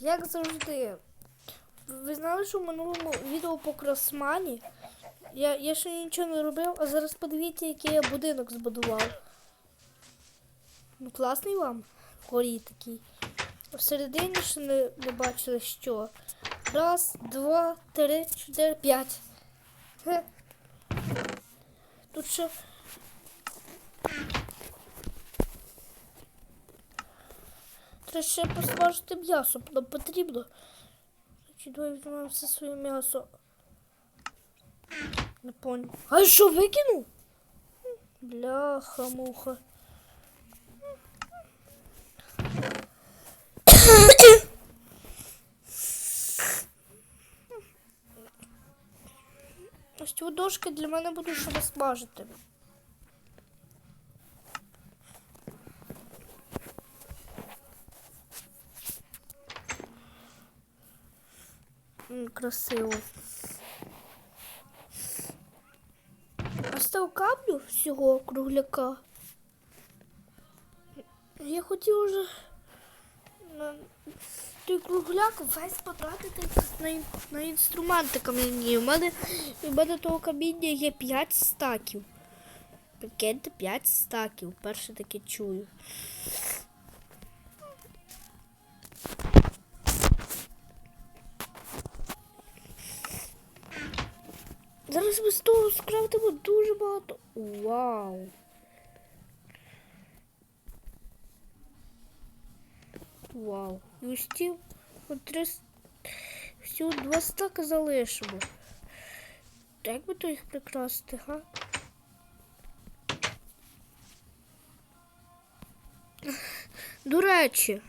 Як завжди. Ви знали, що в минулому відео по кросмані я, я ще нічого не робив, а зараз подивіться, який я будинок збудував. Ну, класний вам горі такий. Всередині ще не, не бачили що. Раз, два, три, чотири, п'ять. Тут ще. Треба ще посмажити м'ясо, нам потрібно. Давай візьмемо все своє м'ясо. Не понял. А що викинув? Бляха, муха. Ось дошки для мене будуть ще розсмажити. Красиво. А став каплю всього кругляка. Я хотів уже на той кругляк весь потратити на, на інструменти кам'яні. У мене, у мене того каміння є 5 стаків. Прикиньте, 5 стаків. Перше таке чую. Ми з того скрафтимо дуже багато. Вау! Вау. І ось ті от три всього два стака залишимо. Як би то їх прикрасити, га? До речі,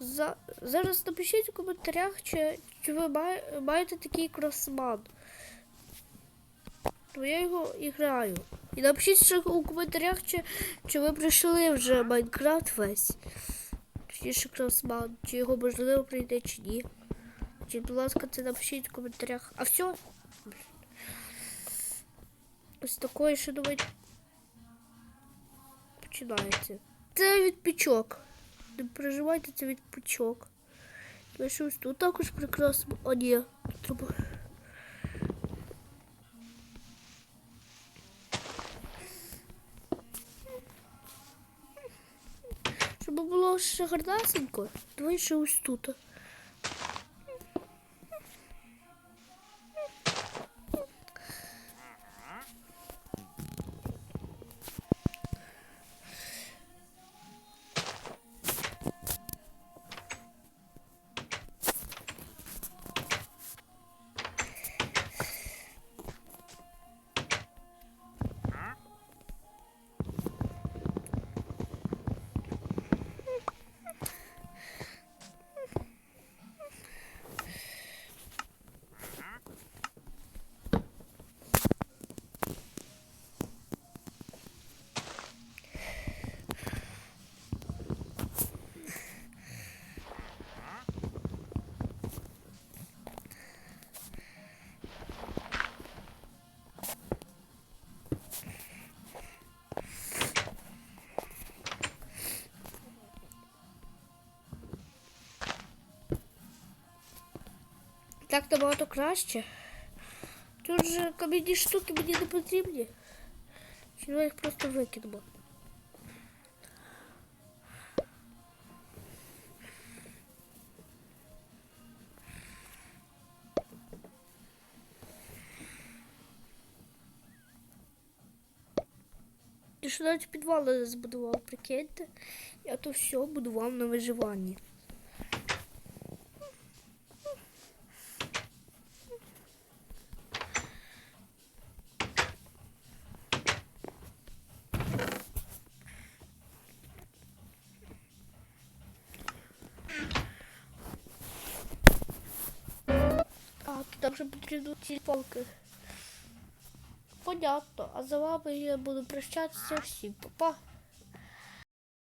за, зараз напишіть у коментарях, чи, чи ви має- маєте такий кросман. То я його і граю. І напишіть у коментарях, чи, чи ви пройшли вже Майнкрафт весь. Точніше кросман, чи його можливо прийде, чи ні. Чи, будь ласка, це напишіть в коментарях. А все. Ось такої, що думаєте. Починається. Це від пічок. Не переживайте, це від пічок. Щось тут також прекрасно. О, ні. Треба. Ще гарнасенько, давай ще ось тут. Так набагато краще. Тут же кам'яні штуки мені не потрібні. Чи ми їх просто викинемо? І що навіть підвали збудував, прикиньте. Я то все будував на виживанні. Так, же потрібно ці палки. Понятно. А за вами я буду прощатися всім. Па-па.